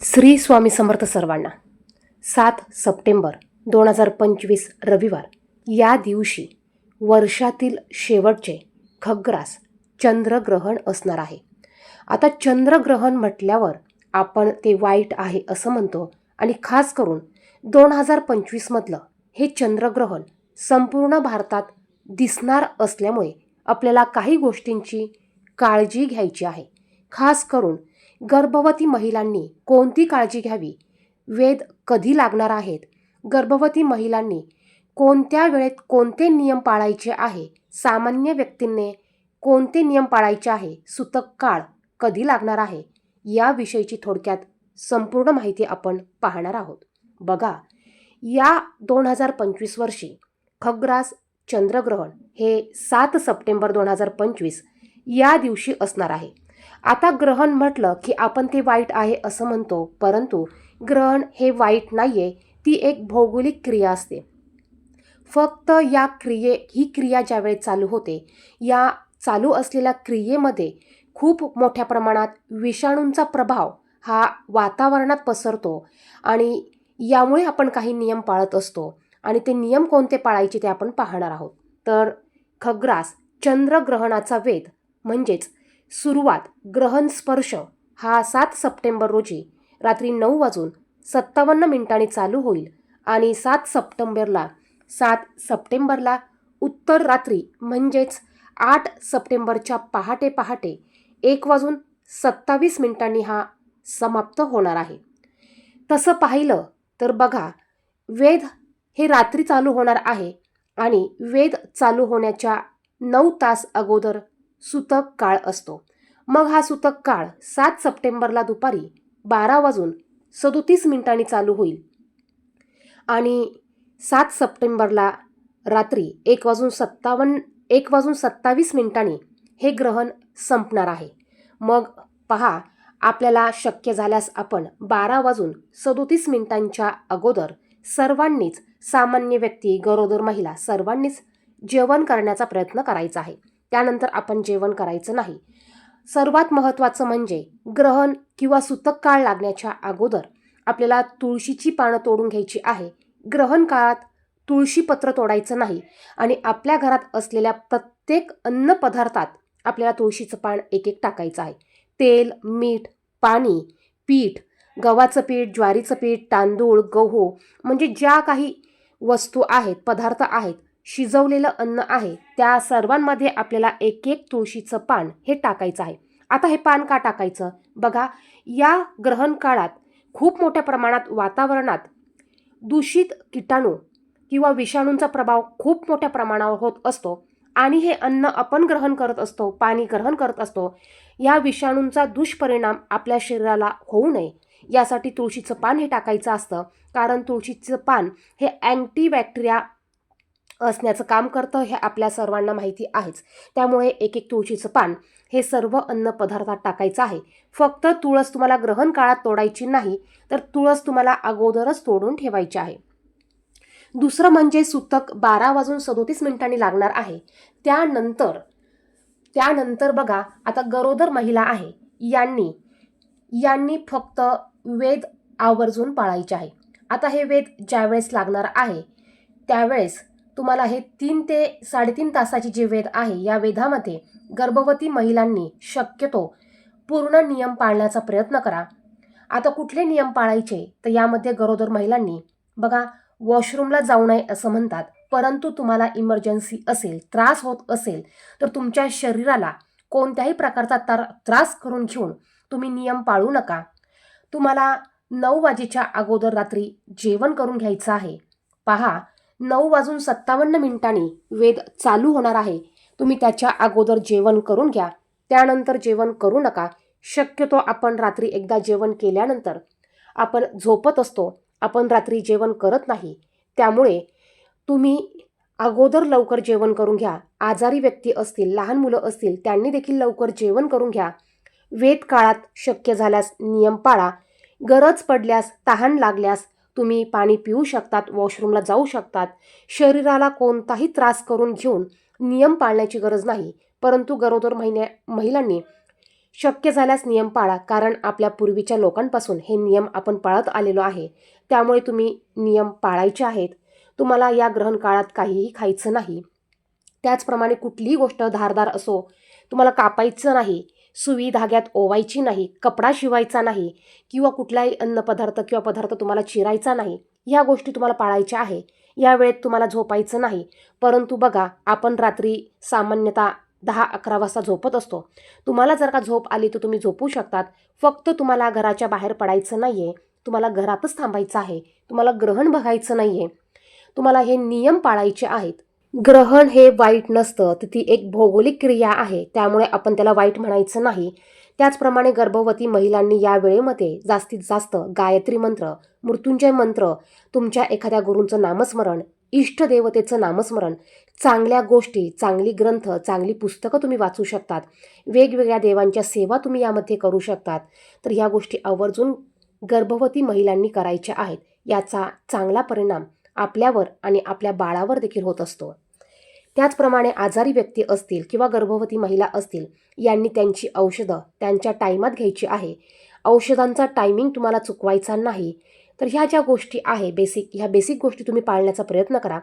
श्री स्वामी समर्थ सर्वांना सात सप्टेंबर दोन हजार पंचवीस रविवार या दिवशी वर्षातील शेवटचे खग्रास चंद्रग्रहण असणार आहे. आता चंद्रग्रहण म्हटल्यावर आपण ते वाईट आहे असं म्हणतो आणि खास करून दोन हजार पंचवीसमधलं हे चंद्रग्रहण संपूर्ण भारतात दिसणार असल्यामुळे आपल्याला काही गोष्टींची काळजी घ्यायची आहे. खास करून गर्भवती महिलांनी कोणती काळजी घ्यावी? वेद कधी लागणार आहेत? गर्भवती महिलांनी कोणत्या वेळेत कोणते नियम पाळायचे आहे? सामान्य व्यक्तींनी कोणते नियम पाळायचे आहे? सुतक काळ कधी लागणार आहे? याविषयीची थोडक्यात संपूर्ण माहिती आपण पाहणार आहोत. बघा या दोन हजार पंचवीस वर्षी खग्रास चंद्रग्रहण हे सात सप्टेंबर दोन हजार पंचवीस या दिवशी असणार आहे. आता ग्रहण म्हटलं की आपण ते वाईट आहे असं म्हणतो परंतु ग्रहण हे वाईट नाही आहे ती एक भौगोलिक क्रिया असते. फक्त या क्रिये ही क्रिया ज्यावेळेस चालू होते या चालू असलेल्या क्रियेमध्ये खूप मोठ्या प्रमाणात विषाणूंचा प्रभाव हा वातावरणात पसरतो आणि यामुळे आपण काही नियम पाळत असतो आणि ते नियम कोणते पाळायचे ते आपण पाहणार आहोत. तर खग्रास चंद्रग्रहणाचा वेध म्हणजेच सुरुवात ग्रहण स्पर्श हा सात सप्टेंबर रोजी रात्री नऊ वाजून सत्तावन्न मिनिटांनी चालू होईल आणि सात सप्टेंबरला सात सप्टेंबरला उत्तर रात्री म्हणजेच आठ सप्टेंबरच्या पहाटे पहाटे एक वाजून सत्तावीस मिनिटांनी हा समाप्त होणार आहे. तसं पाहिलं तर बघा वेध हे रात्री चालू होणार आहे आणि वेध चालू होण्याच्या नऊ तास अगोदर सुतक काळ असतो. मग हा सुतक काळ सात सप्टेंबरला दुपारी बारा वाजून सदोतीस मिनिटांनी चालू होईल. आणि सात सप्टेंबरला रात्री एक वाजून सत्तावन्न एक वाजून सत्तावीस मिनिटांनी हे ग्रहण संपणार आहे. मग पहा आपल्याला शक्य झाल्यास आपण बारा वाजून सदोतीस मिनिटांच्या अगोदर सर्वांनीच सामान्य व्यक्ती गरोदर महिला सर्वांनीच जेवण करण्याचा प्रयत्न करायचा आहे. त्यानंतर आपण जेवण करायचं नाही. सर्वात महत्त्वाचं म्हणजे ग्रहण किंवा सुतक काळ लागण्याच्या अगोदर आपल्याला तुळशीची पानं तोडून घ्यायची आहे. ग्रहण काळात तुळशीपत्र तोडायचं नाही आणि आपल्या घरात असलेल्या प्रत्येक अन्न पदार्थात आपल्याला तुळशीचं पान एक एक टाकायचं आहे. तेल मीठ पाणी पीठ गव्हाचं पीठ ज्वारीचं पीठ तांदूळ गहू म्हणजे ज्या काही वस्तू आहेत पदार्थ आहेत शिजवलेलं अन्न आहे त्या सर्वांमध्ये आपल्याला एक एक तुळशीचं पान हे टाकायचं आहे. आता हे पान का टाकायचं? बघा या ग्रहण काळात खूप मोठ्या प्रमाणात वातावरणात दूषित किटाणू किंवा विषाणूंचा प्रभाव खूप मोठ्या प्रमाणावर होत असतो आणि हे अन्न आपण ग्रहण करत असतो पाणी ग्रहण करत असतो या विषाणूंचा दुष्परिणाम आपल्या शरीराला होऊ नये. यासाठी तुळशीचं पान हे टाकायचं असतं. कारण तुळशीचं पान हे अँटीबॅक्टेरिया असण्याचं काम करतं हे आपल्या सर्वांना माहिती आहेच. त्यामुळे एक एक तुळशीचं पान हे सर्व अन्न पदार्थात टाकायचं आहे. फक्त तुळस तुम्हाला ग्रहण काळात तोडायची नाही तर तुळस तुम्हाला अगोदरच तोडून ठेवायची आहे. दुसरं म्हणजे सुतक बारा वाजून सदोतीस मिनिटांनी लागणार आहे. त्यानंतर त्यानंतर बघा आता गरोदर महिला आहे. यांनी यांनी फक्त वेद आवर्जून पाळायचे आहे. आता हे वेद ज्यावेळेस लागणार आहे त्यावेळेस तुम्हाला हे तीन ते साडेतीन तासाची जे वेद आहे या वेधामध्ये गर्भवती महिलांनी शक्यतो पूर्ण नियम पाळण्याचा प्रयत्न करा. आता कुठले नियम पाळायचे? तर यामध्ये गरोदर महिलांनी बघा वॉशरूमला जाऊ नये असं म्हणतात परंतु तुम्हाला इमर्जन्सी असेल त्रास होत असेल तर तुमच्या शरीराला कोणत्याही प्रकारचा तर त्रास करून घेऊन तुम्ही नियम पाळू नका. तुम्हाला नऊ वाजेच्या अगोदर रात्री जेवण करून घ्यायचं आहे. पहा नऊ वाजून सत्तावन्न मिनिटांनी वेद चालू होणार आहे. तुम्ही त्याच्या अगोदर जेवण करून घ्या. त्यानंतर जेवण करू नका. शक्यतो आपण रात्री एकदा जेवण केल्यानंतर. आपण झोपत असतो. आपण रात्री जेवण करत नाही. त्यामुळे तुम्ही अगोदर लवकर जेवण करून घ्या. आजारी व्यक्ती असतील लहान मुलं असतील त्यांनी देखील लवकर जेवण करून घ्या. वेद काळात शक्य झाल्यास नियम पाळा. गरज पडल्यास तहान लागल्यास तुम्ही पाणी पिऊ शकतात वॉशरूमला जाऊ शकतात. शरीराला कोणताही त्रास करून घेऊन नियम पाळण्याची गरज नाही. परंतु गरोदर महिन्या महिलांनी शक्य झाल्यास नियम पाळा कारण आपल्या पूर्वीच्या लोकांपासून हे नियम आपण पाळत आलेलो आहे. त्यामुळे तुम्ही नियम पाळायचे आहेत. तुम्हाला या ग्रहण काळात काहीही खायचं नाही. त्याचप्रमाणे कुठलीही गोष्ट धारदार असो तुम्हाला कापायचं नाही. सुई धाग्यात ओवायची नाही कपडा शिवायचा नाही किंवा कुठलाही अन्नपदार्थ किंवा पदार्थ तुम्हाला चिरायचा नाही ह्या गोष्टी तुम्हाला पाळायच्या आहे. या वेळेत तुम्हाला झोपायचं नाही. परंतु बघा आपण रात्री सामान्यतः दहा अकरा वाजता झोपत असतो. तुम्हाला जर का झोप आली तर तुम्ही झोपू शकतात. फक्त तुम्हाला घराच्या बाहेर पडायचं नाही आहे तुम्हाला घरातच थांबायचं आहे. तुम्हाला ग्रहण बघायचं नाही आहे तुम्हाला हे नियम पाळायचे आहेत. ग्रहण हे वाईट नसतं. तर ती एक भौगोलिक क्रिया आहे. त्यामुळे आपण त्याला वाईट म्हणायचं नाही. त्याचप्रमाणे गर्भवती महिलांनी या वेळेमध्ये जास्तीत जास्त गायत्री मंत्र मृत्युंजय मंत्र तुमच्या एखाद्या गुरूंचं नामस्मरण इष्टदेवतेचं नामस्मरण चांगल्या गोष्टी चांगली ग्रंथ चांगली पुस्तकं तुम्ही वाचू शकतात. वेगवेगळ्या देवांच्या सेवा तुम्ही यामध्ये करू शकतात. तर ह्या गोष्टी आवर्जून गर्भवती महिलांनी करायच्या आहेत. याचा चांगला परिणाम आपल्यावर आणि आपल्या बाळावर देखील होत असतो. त्याचप्रमाणे आजारी व्यक्ती असतील किंवा गर्भवती महिला असतील यांनी त्यांची औषधं त्यांच्या टायमात घ्यायची आहे. औषधांचा टायमिंग तुम्हाला चुकवायचा नाही. तर ह्या ज्या गोष्टी आहे बेसिक ह्या बेसिक गोष्टी तुम्ही पाळण्याचा प्रयत्न करा.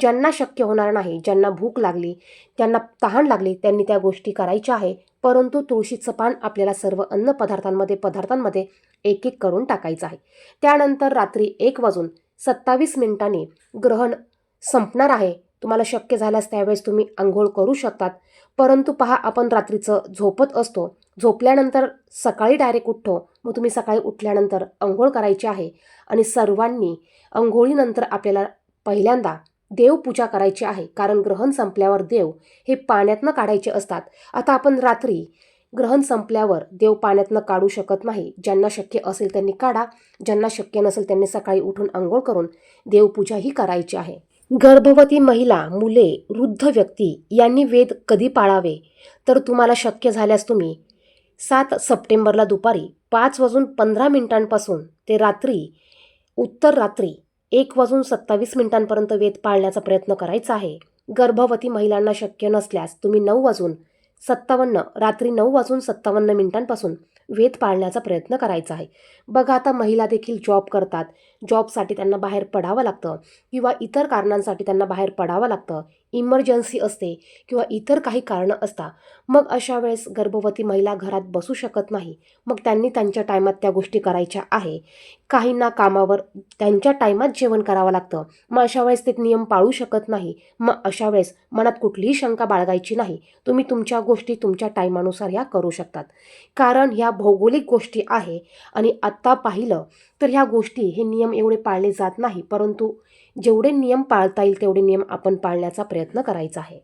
ज्यांना शक्य होणार नाही ज्यांना भूक लागली त्यांना तहान लागली त्यांनी त्या गोष्टी करायच्या आहे. परंतु तुळशीचं पान आपल्याला सर्व अन्न पदार्थांमध्ये पदार्थांमध्ये एक एक करून टाकायचं आहे. त्यानंतर रात्री एक वाजून सत्तावीस मिनिटांनी ग्रहण संपणार आहे. तुम्हाला शक्य झाल्यास त्यावेळेस तुम्ही आंघोळ करू शकतात. परंतु पहा आपण रात्रीचं झोपत असतो. झोपल्यानंतर सकाळी डायरेक्ट उठतो. मग तुम्ही सकाळी उठल्यानंतर आंघोळ करायची आहे. आणि सर्वांनी आंघोळीनंतर आपल्याला पहिल्यांदा देवपूजा करायची आहे कारण ग्रहण संपल्यावर देव हे पाण्यातनं काढायचे असतात. आता आपण रात्री ग्रहण संपल्यावर देव पाण्यातनं काढू शकत नाही. ज्यांना शक्य असेल त्यांनी काढा ज्यांना शक्य नसेल त्यांनी सकाळी उठून आंघोळ करून देवपूजाही करायची आहे. गर्भवती महिला मुले वृद्ध व्यक्ती यांनी वेद कधी पाळावे? तर तुम्हाला शक्य झाल्यास तुम्ही सात सप्टेंबरला दुपारी पाच वाजून पंधरा मिनिटांपासून ते रात्री उत्तर रात्री एक वाजून सत्तावीस मिनिटांपर्यंत वेध पाळण्याचा प्रयत्न करायचा आहे. गर्भवती महिलांना शक्य नसल्यास तुम्ही नऊ वाजून सत्तावन्न रात्री नऊ वाजून सत्तावन्न मिनिटांपासून वेध पाळण्याचा प्रयत्न करायचा आहे. बघा आता महिला देखील जॉब करतात. जॉबसाठी त्यांना बाहेर पडावं लागतं किंवा इतर कारणांसाठी त्यांना बाहेर पडावं लागतं इमर्जन्सी असते किंवा इतर काही कारणं असतात मग अशा वेळेस गर्भवती महिला घरात बसू शकत नाही. मग त्यांनी त्यांच्या टायमात त्या गोष्टी करायच्या आहे. काहींना कामावर त्यांच्या टायमात जेवण करावं लागतं. मग अशा वेळेस ते नियम पाळू शकत नाही. मग अशा वेळेस मनात कुठलीही शंका बाळगायची नाही. तुम्ही तुमच्या गोष्टी तुमच्या टायमानुसार ह्या करू शकतात. कारण ह्या भौगोलिक गोष्टी आहे आणि आत्ता पाहिलं तर ह्या गोष्टी हे नियम एवढे पाळले जात नाही परंतु जेवढे नियम पाळता येईल तेवढे नियम आपण पाळण्याचा प्रयत्न करायचा आहे.